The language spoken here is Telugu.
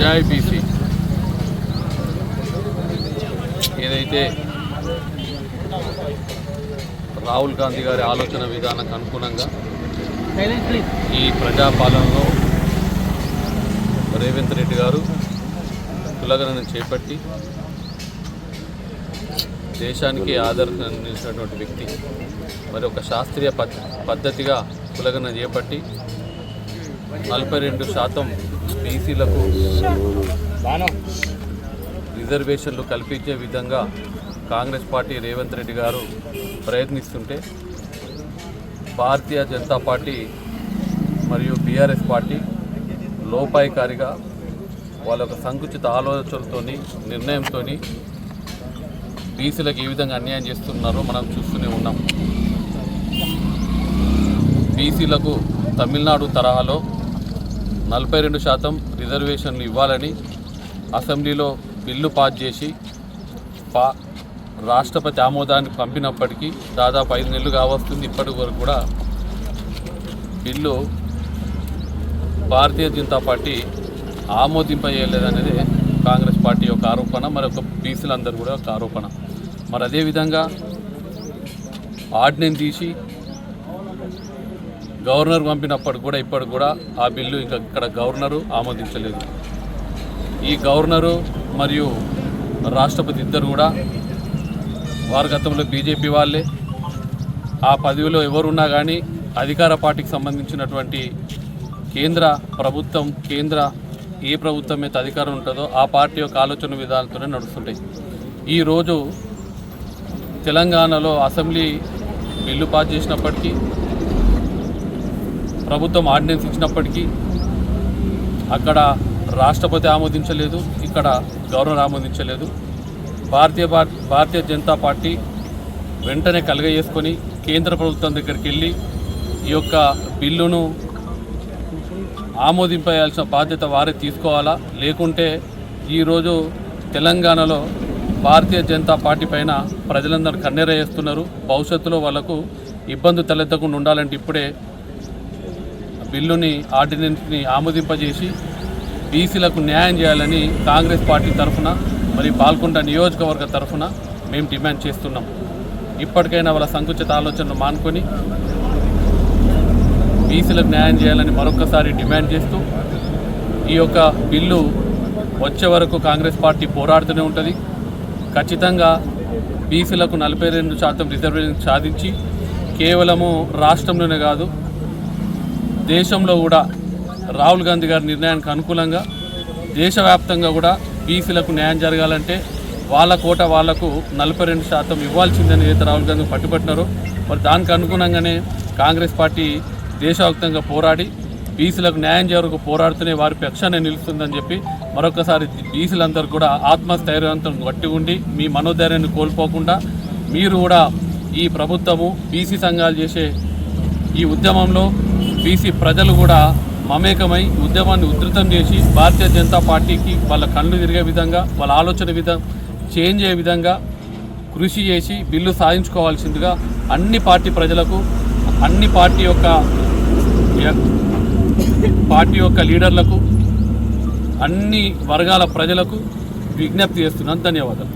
జై బీసీ. ఏదైతే రాహుల్ గాంధీ గారి ఆలోచన విధానానికి అనుగుణంగా ఈ ప్రజాపాలనలో రేవంత్ రెడ్డి గారు కులగణను చేపట్టి దేశానికి ఆదర్శం నిలిచినటువంటి వ్యక్తి మరి ఒక శాస్త్రీయ పద్ధతిగా కులగన చేపట్టి నలభై రెండు శాతం బీసీలకు రిజర్వేషన్లు కల్పించే విధంగా కాంగ్రెస్ పార్టీ రేవంత్ రెడ్డి గారు ప్రయత్నిస్తుంటే భారతీయ జనతా పార్టీ మరియు బీఆర్ఎస్ పార్టీ లోపాయికారిగా వాళ్ళ యొక్క సంకుచిత ఆలోచనలతో నిర్ణయంతో బీసీలకు ఏ విధంగా అన్యాయం చేస్తున్నారో మనం చూస్తూనే ఉన్నాం. బీసీలకు తమిళనాడు తరహాలో నలభై రెండు శాతం రిజర్వేషన్లు ఇవ్వాలని అసెంబ్లీలో బిల్లు పాస్ చేసి పా రాష్ట్రపతి ఆమోదానికి పంపినప్పటికీ దాదాపు ఐదు నెలలు కావస్తుంది ఇప్పటి వరకు కూడా బిల్లు భారతీయ జనతా పార్టీ ఆమోదింపజేయలేదనేది కాంగ్రెస్ పార్టీ యొక్క ఆరోపణ. మరి యొక్క బీసీలందరూ కూడా ఒక ఆరోపణ. మరి అదేవిధంగా ఆర్డినెన్స్ తీసి గవర్నర్ పంపినప్పటికి కూడా ఇప్పటికి కూడా ఆ బిల్లు ఇంకా ఇక్కడ గవర్నరు ఆమోదించలేదు. ఈ గవర్నరు మరియు రాష్ట్రపతి ఇద్దరు కూడా వారి గతంలో బీజేపీ వాళ్ళే. ఆ పదవిలో ఎవరున్నా కానీ అధికార పార్టీకి సంబంధించినటువంటి కేంద్ర ప్రభుత్వం కేంద్ర ఏ ప్రభుత్వం అయితే అధికారం ఉంటుందో ఆ పార్టీ యొక్క ఆలోచన విధానంతోనే నడుస్తుంటాయి. ఈరోజు తెలంగాణలో అసెంబ్లీ బిల్లు పాస్ చేసినప్పటికీ ప్రభుత్వం ఆర్డినెన్స్ ఇచ్చినప్పటికీ అక్కడ రాష్ట్రపతి ఆమోదించలేదు ఇక్కడ గవర్నర్ ఆమోదించలేదు. భారతీయ భారతీయ జనతా పార్టీ వెంటనే కలగజేసుకొని కేంద్ర ప్రభుత్వం దగ్గరికి వెళ్ళి ఈ యొక్క బిల్లును ఆమోదింపేయాల్సిన బాధ్యత వారే తీసుకోవాలా? లేకుంటే ఈరోజు తెలంగాణలో భారతీయ జనతా పార్టీ పైన ప్రజలందరూ కన్నెర చేస్తున్నారు భవిష్యత్తులో వాళ్ళకు ఇబ్బంది తలెత్తకుండా ఉండాలంటే ఇప్పుడే బిల్లుని ఆర్డినెన్స్ని ఆమోదింపజేసి బీసీలకు న్యాయం చేయాలని కాంగ్రెస్ పార్టీ తరఫున మరి పాల్గొండ నియోజకవర్గ తరఫున మేము డిమాండ్ చేస్తున్నాం. ఇప్పటికైనా వాళ్ళ సంకుచిత ఆలోచనలు మానుకొని బీసీలకు న్యాయం చేయాలని మరొకసారి డిమాండ్ చేస్తూ ఈ యొక్క బిల్లు వచ్చే వరకు కాంగ్రెస్ పార్టీ పోరాడుతూనే ఉంటుంది. ఖచ్చితంగా బీసీలకు నలభై రెండు శాతం రిజర్వేషన్ సాధించి కేవలము రాష్ట్రంలోనే కాదు దేశంలో కూడా రాహుల్ గాంధీ గారి నిర్ణయానికి అనుకూలంగా దేశవ్యాప్తంగా కూడా బీసీలకు న్యాయం జరగాలంటే వాళ్ళ కోట వాళ్ళకు నలభై రెండు శాతం ఇవ్వాల్సిందని ఏదైతే రాహుల్ గాంధీ పట్టుబట్టినారో మరి దానికి అనుగుణంగానే కాంగ్రెస్ పార్టీ దేశవ్యాప్తంగా పోరాడి బీసీలకు న్యాయం జరుగు పోరాడుతూనే వారి పక్షాన్ని నిలుస్తుందని చెప్పి మరొకసారి బీసీలందరూ కూడా ఆత్మస్థైర్యవంతం గట్టి ఉండి మీ మనోధైర్యాన్ని కోల్పోకుండా మీరు కూడా ఈ ప్రభుత్వము బీసీ సంఘాలు చేసే ఈ ఉద్యమంలో బీసీ ప్రజలు కూడా మమేకమై ఉద్యమాన్ని ఉధృతం చేసి భారతీయ జనతా పార్టీకి వాళ్ళ కళ్ళు తిరిగే విధంగా వాళ్ళ ఆలోచన విధం చేంజ్ అయ్యే విధంగా కృషి చేసి బిల్లు సాధించుకోవాల్సిందిగా అన్ని పార్టీ ప్రజలకు అన్ని పార్టీ యొక్క పార్టీ యొక్క లీడర్లకు అన్ని వర్గాల ప్రజలకు విజ్ఞప్తి చేస్తున్నాను. ధన్యవాదాలు.